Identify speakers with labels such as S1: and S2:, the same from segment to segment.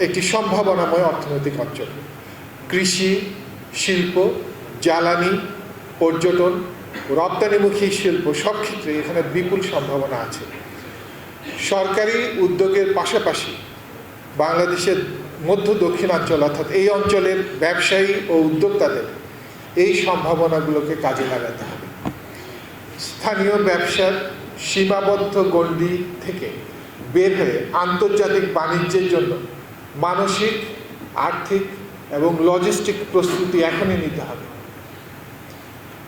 S1: একটি সম্ভাবনাময় অর্থনৈতিক অঞ্চল। কৃষি, শিল্প, জ্বালানি, পর্যটন, রপ্তানিমুখী শিল্প সব ক্ষেত্রে এখানে বিপুল সম্ভাবনা আছে। সরকারি উদ্যোগের পাশাপাশি বাংলাদেশের মধ্য দক্ষিণাঞ্চল অর্থাৎ এই অঞ্চলের ব্যবসায়ী ও উদ্যোক্তাদের এই সম্ভাবনাগুলোকে কাজে লাগাতে হবে। স্থানীয় ব্যবসার সীমাবদ্ধ গণ্ডি থেকে বের হয়ে আন্তর্জাতিক বাণিজ্যের জন্য মানসিক, আর্থিক এবং লজিস্টিক প্রস্তুতি এখনই নিতে হবে।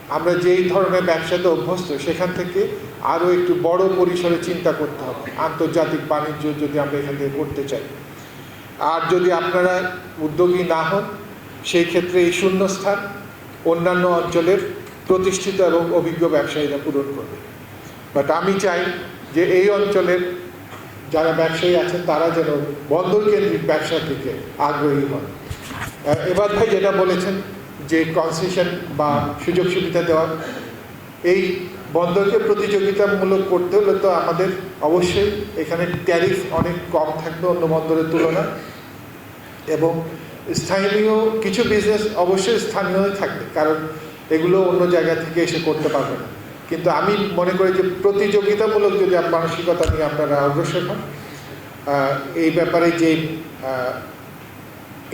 S1: আমরা যেই ধরনের ব্যবসাতে অভ্যস্ত, সেখান থেকে আরও একটু বড় পরিসরে চিন্তা করতে হবে। আন্তর্জাতিক বাণিজ্য যদি আমরা এখান থেকে করতে চাই। আর যদি আপনারা উদ্যোগী না হন, সেই ক্ষেত্রে এই শূন্যস্থান অন্যান্য অঞ্চলের প্রতিষ্ঠিত এবং অভিজ্ঞ ব্যবসায়ীরা পূরণ করবে। বাট আমি চাই যে এই অঞ্চলের যারা ব্যবসায়ী আছেন, তারা যেন বন্দর কেন্দ্রিক ব্যবসা থেকে আগ্রহী হন। এবার ভাই যেটা বলেছেন যে কনসেশন বা সুযোগ সুবিধা দেওয়া এই বন্দরকে প্রতিযোগিতামূলক করতে হলে তো আমাদের অবশ্যই এখানে ট্যারিফ অনেক কম থাকবে অন্য বন্দরের তুলনায়। এবং স্থানীয় কিছু বিজনেস অবশ্যই স্থানীয়ই থাকবে, কারণ এগুলো অন্য জায়গা থেকে এসে করতে পারবে না। কিন্তু আমি মনে করি যে প্রতিযোগিতামূলক যদি মানসিকতা নিয়ে আপনারা অগ্রসর হন এই ব্যাপারে যে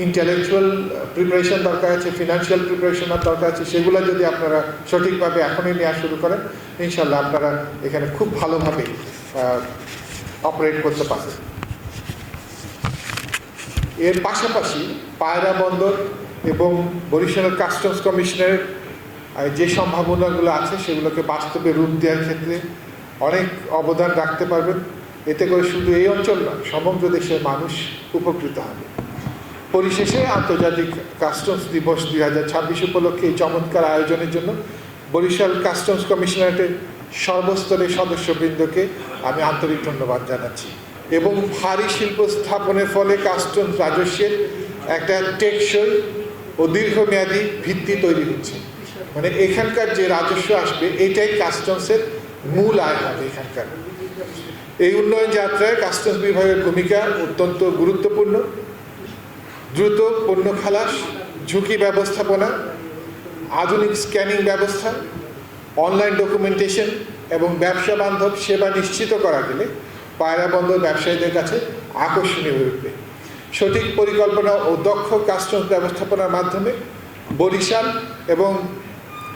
S1: ইন্টেলেকচুয়াল প্রিপারেশন দরকার আছে ফিনান্সিয়াল প্রিপারেশনের দরকার আছে, সেগুলো যদি আপনারা সঠিকভাবে এখনই নেওয়া শুরু করেন ইনশাল্লাহ আপনারা এখানে খুব ভালোভাবে অপারেট করতে পারবেন। এর পাশাপাশি পায়রা বন্দর এবং বরিশালের কাস্টমস কমিশনের যে সম্ভাবনাগুলো আছে সেগুলোকে বাস্তবে রূপ দেওয়ার ক্ষেত্রে অনেক অবদান রাখতে পারবেন। এতে করে শুধু এই অঞ্চল নয়, সমগ্র দেশের মানুষ উপকৃত হবে। পরিশেষে আন্তর্জাতিক কাস্টমস দিবস দুই হাজার ছাব্বিশ উপলক্ষে এই চমৎকার আয়োজনের জন্য বরিশাল কাস্টমস কমিশনারেটের সর্বস্তরের সদস্যবৃন্দকে আমি আন্তরিক ধন্যবাদ জানাচ্ছি। এবং ভারী শিল্প স্থাপনের ফলে কাস্টমস রাজস্বের একটা টেকসই ও দীর্ঘমেয়াদী ভিত্তি তৈরি হচ্ছে। মানে এখানকার যে রাজস্ব আসবে, এটাই কাস্টমসের মূল আয় হবে এখানকার। এই উন্নয়ন যাত্রায় কাস্টমস বিভাগের ভূমিকা অত্যন্ত গুরুত্বপূর্ণ। দ্রুত পণ্য খালাস, ঝুঁকি ব্যবস্থাপনা, আধুনিক স্ক্যানিং ব্যবস্থা অনলাইন ডকুমেন্টেশন এবং ব্যবসা বান্ধব সেবা নিশ্চিত করা গেলে পায়রা বন্দর ব্যবসায়ীদের কাছে আকর্ষণীয় হয়ে উঠবে। সঠিক পরিকল্পনা ও দক্ষ কাস্টমস ব্যবস্থাপনার মাধ্যমে বরিশাল এবং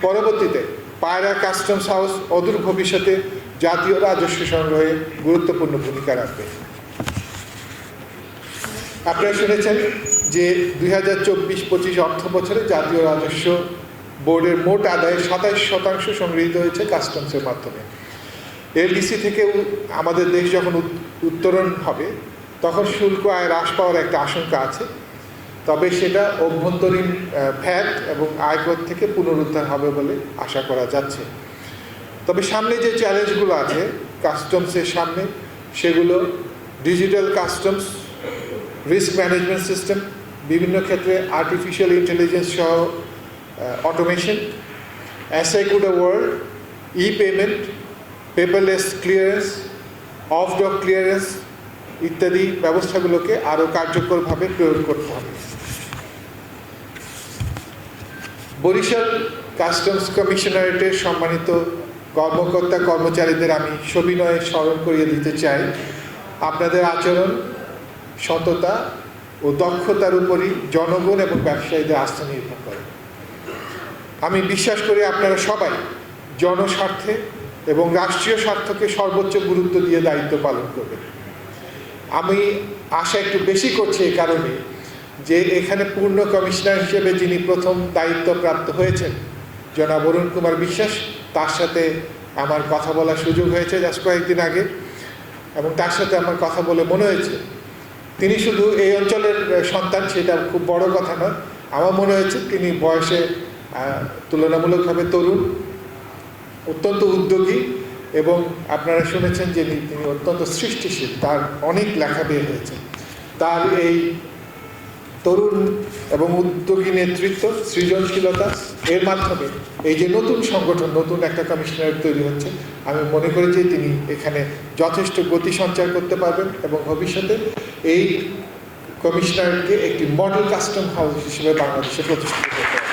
S1: পরবর্তীতে পায়রা কাস্টমস হাউস অদূর ভবিষ্যতে জাতীয় রাজস্ব সংগ্রহে গুরুত্বপূর্ণ ভূমিকা রাখবে। আপনারা শুনেছেন যে দুই হাজার চব্বিশ পঁচিশ অর্থ বছরে জাতীয় রাজস্ব বোর্ডের মোট আদায়ের সাতাইশ শতাংশ সংগৃহীত হয়েছে কাস্টমসের মাধ্যমে। এলডিসি থেকে আমাদের দেশ যখন উত- উত্তরণ হবে, তখন শুল্ক আয় হ্রাস পাওয়ার একটা আশঙ্কা আছে। তবে সেটা অভ্যন্তরীণ ভ্যাট এবং আয়কর থেকে পুনরুদ্ধার হবে বলে আশা করা যাচ্ছে। তবে সামনে যে চ্যালেঞ্জগুলো আছে, কাস্টমসের সামনে, সেগুলো digital customs, risk management system, বিভিন্ন ক্ষেত্রে আর্টিফিশিয়াল ইন্টেলিজেন্স সহ automation অ্যাসাইকুড world e payment paperless clearance off dock clearance ইত্যাদি ব্যবস্থাগুলোকে আরও কার্যকরভাবে প্রয়োগ করতে হবে। বরিশাল কাস্টমস কমিশনারেটের সম্মানিত কর্মকর্তা কর্মচারীদের আমি সবিনয়ে স্মরণ করিয়ে দিতে চাই। আপনাদের আচরণ, সততা ও দক্ষতার উপরই জনগণ এবং ব্যবসায়ীদের আস্থা নির্ভর করে। আমি বিশ্বাস করি আপনারা সবাই জনস্বার্থে এবং রাষ্ট্রীয় স্বার্থকে সর্বোচ্চ গুরুত্ব দিয়ে দায়িত্ব পালন করবেন। আমি আশা একটু বেশি করছি এই কারণে যে এখানে পূর্ণ কমিশনার হিসেবে যিনি প্রথম দায়িত্বপ্রাপ্ত হয়েছেন, জনাব অরুণ কুমার বিশ্বাস, তার সাথে আমার কথা বলার সুযোগ হয়েছে জাস্ট কয়েকদিন আগে, এবং তার সাথে আমার কথা বলে মনে হয়েছে। তিনি শুধু এই অঞ্চলের সন্তান, সেটা খুব বড় কথা নয়। আমার মনে হয়েছে তিনি বয়সে তুলনামূলকভাবে তরুণ, অত্যন্ত উদ্যোগী, এবং আপনারা শুনেছেন যে তিনি অত্যন্ত সৃষ্টিশীল, তার অনেক লেখা বের হয়েছে। তার এই তরুণ এবং উদ্যোগী নেতৃত্ব সৃজনশীলতা এর মাধ্যমে এই যে নতুন সংগঠন, নতুন একটা কমিশনার তৈরি হচ্ছে, আমি মনে করি যে তিনি এখানে যথেষ্ট গতি সঞ্চার করতে পারবেন এবং ভবিষ্যতে এই কমিশনারকে একটি মডেল কাস্টম হাউস হিসেবে বাংলাদেশে প্রতিষ্ঠিত করতে